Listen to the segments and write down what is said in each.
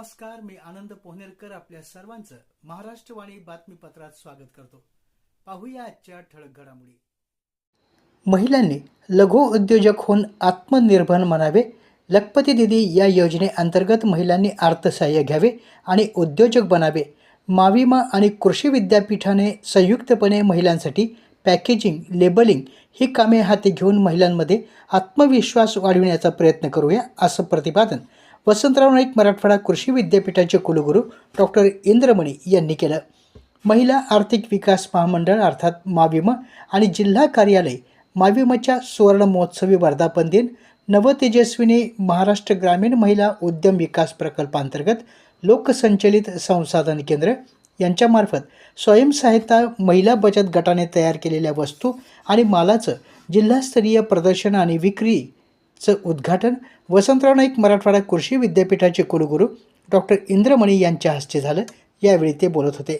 नमस्कार मी आनंद पोहनेरकर आपल्या सर्वांचं महाराष्ट्रवाणी बातमीपत्रात स्वागत करतो. पाहूया आजच्या ठळक घडामोडी. महिलांनी लघु उद्योजक होऊन आत्मनिर्भर म्हणावे. लखपती दिदी या योजनेअंतर्गत महिलांनी अर्थसहाय्य घ्यावे आणि उद्योजक बनावे. माविमा आणि कृषी विद्यापीठाने संयुक्तपणे महिलांसाठी पॅकेजिंग लेबलिंग ही कामे हाती घेऊन महिलांमध्ये आत्मविश्वास वाढविण्याचा प्रयत्न करूया असं प्रतिपादन वसंतराव नाईक मराठवाडा कृषी विद्यापीठाचे कुलगुरू डॉक्टर इंद्रमणी यांनी केलं. महिला आर्थिक विकास महामंडळ अर्थात माविम आणि जिल्हा कार्यालय माविमाच्या सुवर्ण महोत्सवी वर्धापन दिन नवतेजस्विनी महाराष्ट्र ग्रामीण महिला उद्यम विकास प्रकल्पांतर्गत लोकसंचलित संसाधन केंद्र यांच्यामार्फत स्वयंसहायता महिला बचत गटाने तयार केलेल्या वस्तू आणि मालाचं जिल्हास्तरीय प्रदर्शन आणि विक्री चं उद्घाटन वसंतराव नाईक मराठवाडा कृषी विद्यापीठाचे कुलगुरू डॉक्टर इंद्रमणी यांच्या हस्ते झालं. यावेळी ते बोलत होते.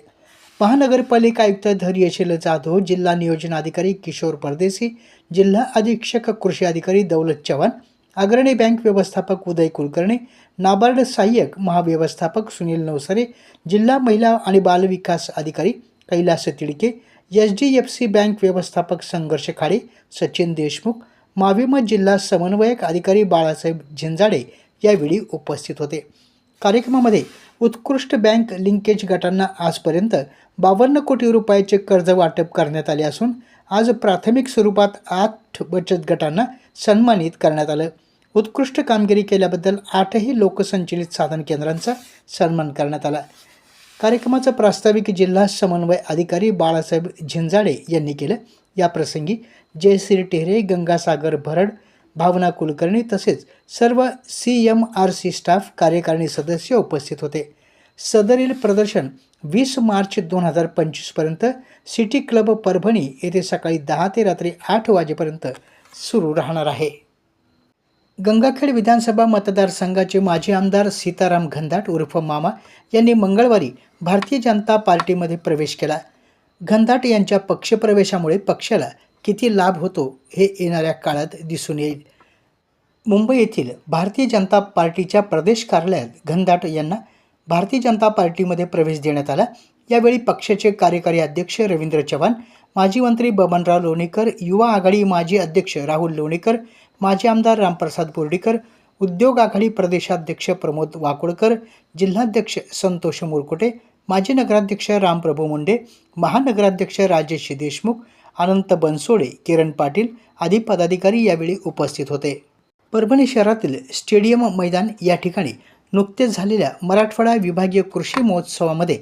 महानगरपालिका आयुक्त धैर्यशील जाधव जिल्हा नियोजन अधिकारी किशोर परदेसी जिल्हा अधीक्षक कृषी अधिकारी दौलत चव्हाण अग्रणी बँक व्यवस्थापक उदय कुलकर्णी नाबार्ड सहाय्यक महाव्यवस्थापक सुनील नवसरे जिल्हा महिला आणि बालविकास अधिकारी Kailas Tidke H D F C bank व्यवस्थापक संघर्ष खाडे सचिन देशमुख माविमा जिल्हा समन्वयक अधिकारी बाळासाहेब झिंजाडे यावेळी उपस्थित होते. कार्यक्रमामध्ये उत्कृष्ट बँक लिंकेज गटांना आजपर्यंत बावन्न कोटी रुपयाचे कर्ज वाटप करण्यात आले असून आज प्राथमिक स्वरूपात आठ बचत गटांना सन्मानित करण्यात आलं. उत्कृष्ट कामगिरी केल्याबद्दल आठही लोकसंचलित साधन केंद्रांचा सन्मान करण्यात आला. कार्यक्रमाचं प्रास्ताविक जिल्हा समन्वय अधिकारी बाळासाहेब झिंजाडे यांनी केलं. याप्रसंगी जयश्री टेहरे गंगासागर भरड भावना कुलकर्णी तसेच सर्व C M R C staff कार्यकारिणी सदस्य उपस्थित होते. सदरील प्रदर्शन वीस मार्च दोन हजार पंचवीसपर्यंत सिटी क्लब परभणी येथे सकाळी दहा ते रात्री आठ वाजेपर्यंत सुरू राहणार आहे. गंगाखेड विधानसभा मतदारसंघाचे माजी आमदार सीताराम घनदाट उर्फ मामा यांनी मंगळवारी भारतीय जनता पार्टीमध्ये प्रवेश केला. घनदाट यांच्या पक्षप्रवेशामुळे पक्षाला किती लाभ होतो हे येणाऱ्या काळात दिसून येईल. मुंबई येथील भारतीय जनता पार्टीच्या प्रदेश कार्यालयात घनदाट यांना भारतीय जनता पार्टीमध्ये प्रवेश देण्यात आला. यावेळी पक्षाचे कार्यकारी अध्यक्ष रवींद्र चव्हाण माजी मंत्री बबनराव लोणीकर युवा आघाडी माजी अध्यक्ष राहुल लोणीकर माजी आमदार रामप्रसाद बोर्डीकर उद्योग आघाडी प्रदेशाध्यक्ष प्रमोद वाकोडकर जिल्हाध्यक्ष संतोष मुरकुटे माजी नगराध्यक्ष रामप्रभू मुंडे महानगराध्यक्ष राजेश देशमुख अनंत बनसोडे किरण पाटील आदी पदाधिकारी यावेळी उपस्थित होते. परभणी शहरातील स्टेडियम मैदान या ठिकाणी नुकतेच झालेल्या मराठवाडा विभागीय कृषी महोत्सवामध्ये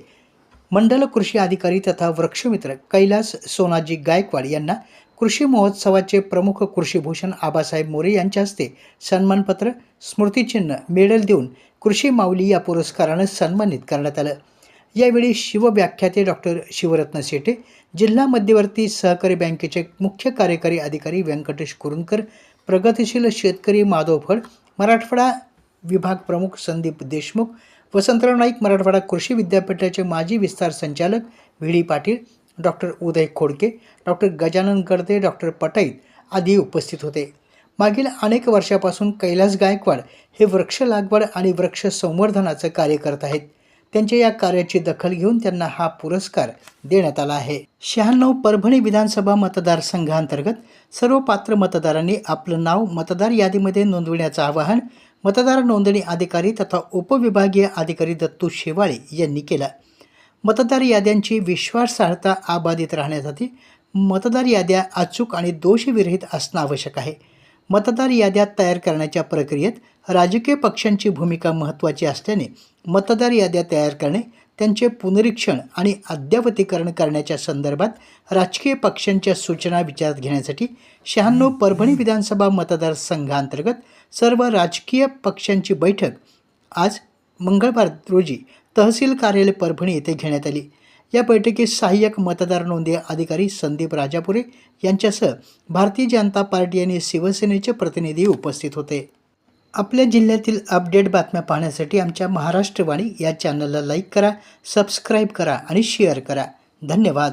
मंडल कृषी अधिकारी तथा वृक्षमित्र कैलास सोनाजी गायकवाड यांना कृषी महोत्सवाचे प्रमुख कृषीभूषण आबासाहेब मोरे यांच्या हस्ते सन्मानपत्र स्मृतिचिन्ह मेडल देऊन कृषी माऊली या पुरस्कारानं सन्मानित करण्यात आलं. यावेळी शिवव्याख्याते डॉक्टर शिवरत्न शेटे जिल्हा मध्यवर्ती सहकारी बँकेचे मुख्य कार्यकारी अधिकारी व्यंकटेश कुरुंकर प्रगतिशील शेतकरी माधव फड मराठवाडा विभाग प्रमुख संदीप देशमुख वसंतराव नाईक मराठवाडा कृषी विद्यापीठाचे माजी विस्तार संचालक V D Patil doctor Uday Khodke doctor Gajanan Gadade doctor Patait आदी उपस्थित होते. मागील अनेक वर्षापासून कैलास गायकवाड हे वृक्ष लागवड आणि वृक्ष संवर्धनाचं कार्य करत आहेत. त्यांच्या या कार्याची दखल घेऊन त्यांना हा पुरस्कार देण्यात आला आहे. शहाण्णव परभणी विधानसभा मतदारसंघांतर्गत सर्व पात्र मतदारांनी आपलं नाव मतदार यादीमध्ये नोंदविण्याचं आवाहन मतदार नोंदणी अधिकारी तथा उपविभागीय अधिकारी दत्तू शेवाळे यांनी केलं. मतदार याद्यांची विश्वासार्हता अबाधित राहण्यासाठी मतदार याद्या अचूक आणि दोषविरहित असणं आवश्यक आहे. मतदार याद्या तयार करण्याच्या प्रक्रियेत राजकीय पक्षांची भूमिका महत्त्वाची असल्याने मतदार याद्या तयार करणे त्यांचे पुनरीक्षण आणि अद्ययावतीकरण करण्याच्या संदर्भात राजकीय पक्षांच्या सूचना विचारात घेण्यासाठी शहाण्णव परभणी विधानसभा मतदारसंघांतर्गत सर्व राजकीय पक्षांची बैठक आज मंगळवार रोजी तहसील कार्यालय परभणी येथे घेण्यात आली. या बैठकीत सहाय्यक मतदार नोंदी अधिकारी संदीप राजापुरे यांच्यासह भारतीय जनता पार्टी आणि शिवसेनेचे प्रतिनिधी उपस्थित होते. आपल्या जिल्ह्यातील अपडेट बातम्या पाहण्यासाठी आमच्या महाराष्ट्रवाणी या चॅनलला लाईक करा सबस्क्राईब करा आणि शेअर करा. धन्यवाद.